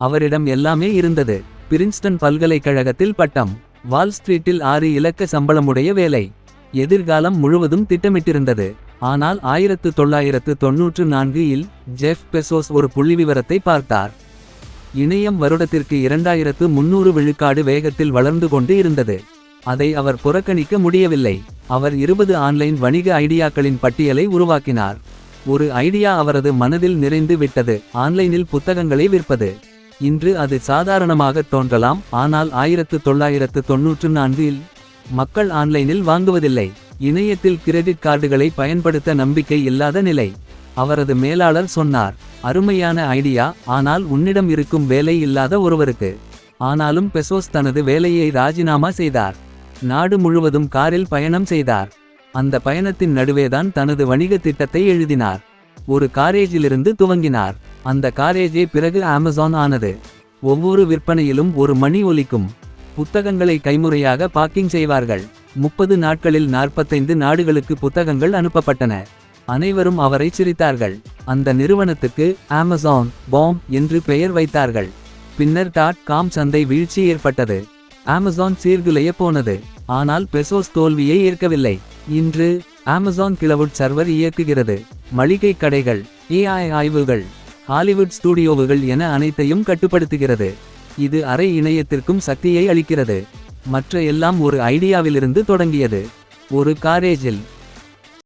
அவரிடம் எல்லாமே இருந்தது. பிரின்ஸ்டன் பல்கலைக்கழகத்தில் பட்டம் வால் ஸ்ட்ரீட்டில் ஆறு இலக்க சம்பளமுடைய வேலை. எதிர்காலம் முழுவதும் திட்டமிட்டிருந்தது. ஆனால் ஆயிரத்து தொள்ளாயிரத்து தொன்னூற்று நான்கு இல் ஜெஃப் பெசோஸ் ஒரு புள்ளிவிவரத்தை பார்த்தார். இணையம் வருடத்திற்கு இரண்டாயிரத்து முன்னூறு விழுக்காடு வேகத்தில் வளர்ந்து கொண்டு இருந்தது. அதை அவர் புறக்கணிக்க முடியவில்லை. அவர் இருபது ஆன்லைன் வணிக ஐடியாக்களின் பட்டியலை உருவாக்கினார். ஒரு ஐடியா அவரது மனதில் நிறைந்து விட்டது. ஆன்லைனில் புத்தகங்களை விற்பது. இன்று அது சாதாரணமாக தோன்றலாம் ஆனால் ஆயிரத்து தொள்ளாயிரத்து தொன்னூற்று நான்கில் மக்கள் ஆன்லைனில் வாங்குவதில்லை. இணையத்தில் கிரெடிட் கார்டுகளை பயன்படுத்த நம்பிக்கை இல்லாத நிலை. அவரது மேலாளர் சொன்னார் அருமையான ஐடியா ஆனால் உன்னிடம் இருக்கும் வேலை இல்லாத ஒருவருக்கு. ஆனாலும் பெசோஸ் தனது வேலையை ராஜினாமா செய்தார். நாடு முழுவதும் காரில் பயணம் செய்தார். அந்த பயணத்தின் நடுவேதான் தனது வணிக திட்டத்தை எழுதினார். ஒரு காரேஜிலிருந்து துவங்கினார். அந்த காரேஜே பிறகு அமேசான் ஆனது. ஒவ்வொரு விற்பனையிலும் ஒரு மணி ஒலிக்கும். புத்தகங்களை கைமுறையாக பாக்கிங் செய்வார்கள். முப்பது நாட்களில் நாற்பத்தைந்து நாடுகளுக்கு புத்தகங்கள் அனுப்பப்பட்டன. அனைவரும் அவரை சிரித்தார்கள். அந்த நிறுவனத்துக்கு அமேசான் பாம் என்று பெயர் வைத்தார்கள். பின்னர் டாட் காம் சந்தை வீழ்ச்சி ஏற்பட்டது. அமேசான் சீர்குலைய போனது. ஆனால் பெசோஸ் தோல்வியை ஏற்கவில்லை. இன்று அமேசான் கிளவுட் சர்வர் இயக்குகிறது. மளிகை கடைகள் ஏஐ ஆய்வுகள் ஹாலிவுட் ஸ்டூடியோவுகள் என அனைத்தையும் கட்டுப்படுத்துகிறது. இது அரை இணையத்திற்கும் சக்தியை அளிக்கிறது. மற்ற எல்லாம் ஒரு ஐடியாவிலிருந்து தொடங்கியது. ஒரு காரேஜில்